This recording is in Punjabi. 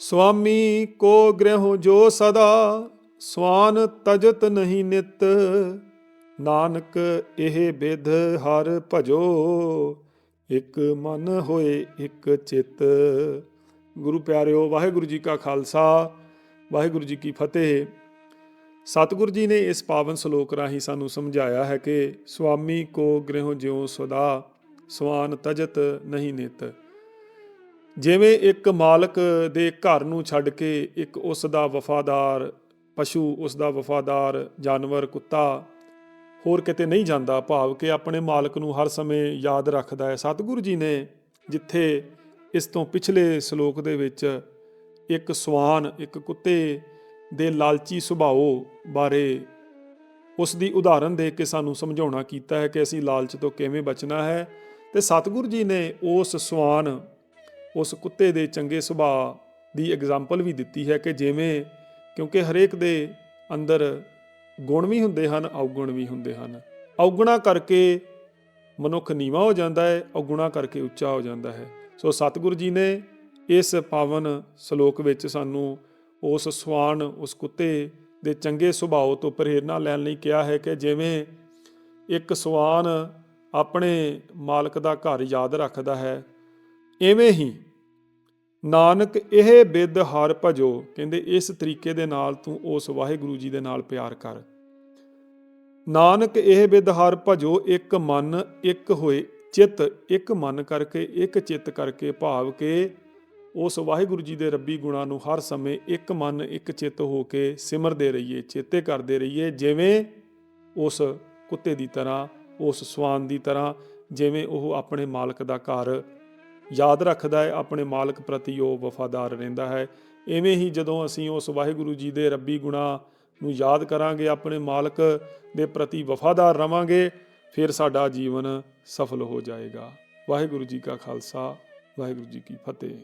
ਸੁਆਮੀ ਕੋ ਗ੍ਰਹਿ ਜੋ ਸਦਾ, ਸਵਾਨ ਤਜਤ ਨਹੀਂ ਨਿਤ। ਨਾਨਕ ਇਹ ਬਿਧ ਹਰ ਭਜੋ, ਇੱਕ ਮਨ ਹੋਏ ਇੱਕ ਚਿਤ। ਗੁਰੂ ਪਿਆਰਿਓ, ਵਾਹਿਗੁਰੂ ਜੀ ਕਾ ਖਾਲਸਾ, ਵਾਹਿਗੁਰੂ ਜੀ ਕੀ ਫਤਿਹ। ਸਤਿਗੁਰੂ ਜੀ ਨੇ ਇਸ ਪਾਵਨ ਸ਼ਲੋਕ ਰਾਹੀਂ ਸਾਨੂੰ ਸਮਝਾਇਆ ਹੈ ਕਿ ਸੁਆਮੀ ਕੋ ਗ੍ਰਹਿ ਜਿਉ ਸਦਾ, ਸਵਾਨ ਤਜਤ ਨਹੀਂ ਨਿਤ। ਜਿਵੇਂ ਇੱਕ ਮਾਲਕ ਦੇ ਘਰ ਨੂੰ ਛੱਡ ਕੇ ਇੱਕ ਉਸ ਦਾ ਵਫਾਦਾਰ ਪਸ਼ੂ, ਉਸ ਦਾ ਵਫਾਦਾਰ ਜਾਨਵਰ, ਕੁੱਤਾ ਹੋਰ ਕਿਤੇ ਨਹੀਂ ਜਾਂਦਾ, ਭਾਵ ਕਿ ਆਪਣੇ ਮਾਲਕ ਨੂੰ ਹਰ ਸਮੇਂ ਯਾਦ ਰੱਖਦਾ ਹੈ। ਸਤਿਗੁਰੂ ਜੀ ਨੇ ਜਿੱਥੇ ਇਸ ਤੋਂ ਪਿਛਲੇ ਸ਼ਲੋਕ ਦੇ ਵਿੱਚ ਇੱਕ ਸਵਾਨ, ਇੱਕ ਕੁੱਤੇ ਦੇ ਲਾਲਚੀ ਸੁਭਾਅ ਬਾਰੇ ਉਸ ਦੀ ਉਦਾਹਰਨ ਦੇ ਕੇ ਸਾਨੂੰ ਸਮਝਾਉਣਾ ਕੀਤਾ ਹੈ ਕਿ ਅਸੀਂ ਲਾਲਚ ਤੋਂ ਕਿਵੇਂ ਬਚਣਾ ਹੈ। ਤੇ ਸਤਿਗੁਰੂ ਜੀ ਨੇ ਉਸ ਸਵਾਨ ਉਸ ਕੁੱਤੇ ਦੇ ਚੰਗੇ ਸੁਭਾਅ ਦੀ ਐਗਜ਼ਾਮਪਲ ਵੀ ਦਿੱਤੀ ਹੈ ਕਿ ਜਿਵੇਂ ਕਿਉਂਕਿ ਹਰੇਕ ਦੇ ਅੰਦਰ ਗੁਣ ਵੀ ਹੁੰਦੇ ਹਨ, ਔਗੁਣ ਵੀ ਹੁੰਦੇ ਹਨ। ਔਗੁਣਾ ਕਰਕੇ ਮਨੁੱਖ ਨੀਵਾ ਹੋ ਜਾਂਦਾ ਹੈ, ਔਗੁਣਾ ਕਰਕੇ ਉੱਚਾ ਹੋ ਜਾਂਦਾ ਹੈ। ਸੋ ਸਤਿਗੁਰੂ ਜੀ ਨੇ ਇਸ ਪਾਵਨ ਸ਼ਲੋਕ ਵਿੱਚ ਸਾਨੂੰ ਉਸ ਸਵਾਨ, ਉਸ ਕੁੱਤੇ ਦੇ ਚੰਗੇ ਸੁਭਾਅ ਤੋਂ ਪ੍ਰੇਰਣਾ ਲੈਣ ਲਈ ਕਿਹਾ ਹੈ ਕਿ ਜਿਵੇਂ ਇੱਕ ਸਵਾਨ ਆਪਣੇ ਮਾਲਕ ਦਾ ਘਰ ਯਾਦ ਰੱਖਦਾ ਹੈ, ਐਵੇਂ ਹੀ ਨਾਨਕ, ਇਹ ਬਿਦ ਹਰ ਭਜੋ, ਕਹਿੰਦੇ ਇਸ ਤਰੀਕੇ ਦੇ ਨਾਲ ਤੂੰ ਉਸ ਵਾਹਿਗੁਰੂ ਜੀ ਦੇ ਨਾਲ ਪਿਆਰ ਕਰ। ਨਾਨਕ, ਇਹ ਬਿਦ ਹਰ ਭਜੋ, ਇੱਕ ਮਨ, ਇੱਕ ਹੋਏ, ਚਿੱਤ, ਇੱਕ ਮਨ ਕਰਕੇ, ਇੱਕ ਚਿੱਤ ਕਰਕੇ ਭਾਵ ਕੇ ਉਸ ਵਾਹਿਗੁਰੂ ਜੀ ਦੇ ਰੱਬੀ ਗੁਣਾਂ ਨੂੰ ਹਰ ਸਮੇਂ ਇੱਕ ਮਨ, ਇੱਕ ਚਿੱਤ ਹੋ ਕੇ ਸਿਮਰਦੇ ਰਹੀਏ, ਚੇਤੇ ਕਰਦੇ ਰਹੀਏ, ਜਿਵੇਂ ਉਸ ਕੁੱਤੇ ਦੀ ਤਰ੍ਹਾਂ, ਉਸ ਸਵਾਨ ਦੀ ਤਰ੍ਹਾਂ, ਜਿਵੇਂ ਉਹ ਆਪਣੇ ਮਾਲਕ ਦਾ ਘਰ ਯਾਦ ਰੱਖਦਾ ਹੈ, ਆਪਣੇ ਮਾਲਕ ਪ੍ਰਤੀ ਉਹ ਵਫਾਦਾਰ ਰਹਿੰਦਾ ਹੈ। ਐਵੇਂ ਹੀ ਜਦੋਂ ਅਸੀਂ ਉਸ ਵਾਹਿਗੁਰੂ ਜੀ ਦੇ ਰੱਬੀ ਗੁਣਾ ਨੂੰ ਯਾਦ ਕਰਾਂਗੇ, ਆਪਣੇ ਮਾਲਕ ਦੇ ਪ੍ਰਤੀ ਵਫਾਦਾਰ ਰਵਾਂਗੇ, ਫਿਰ ਸਾਡਾ ਜੀਵਨ ਸਫਲ ਹੋ ਜਾਏਗਾ। ਵਾਹਿਗੁਰੂ ਜੀ ਕਾ ਖਾਲਸਾ, ਵਾਹਿਗੁਰੂ ਜੀ ਕੀ ਫਤਿਹ।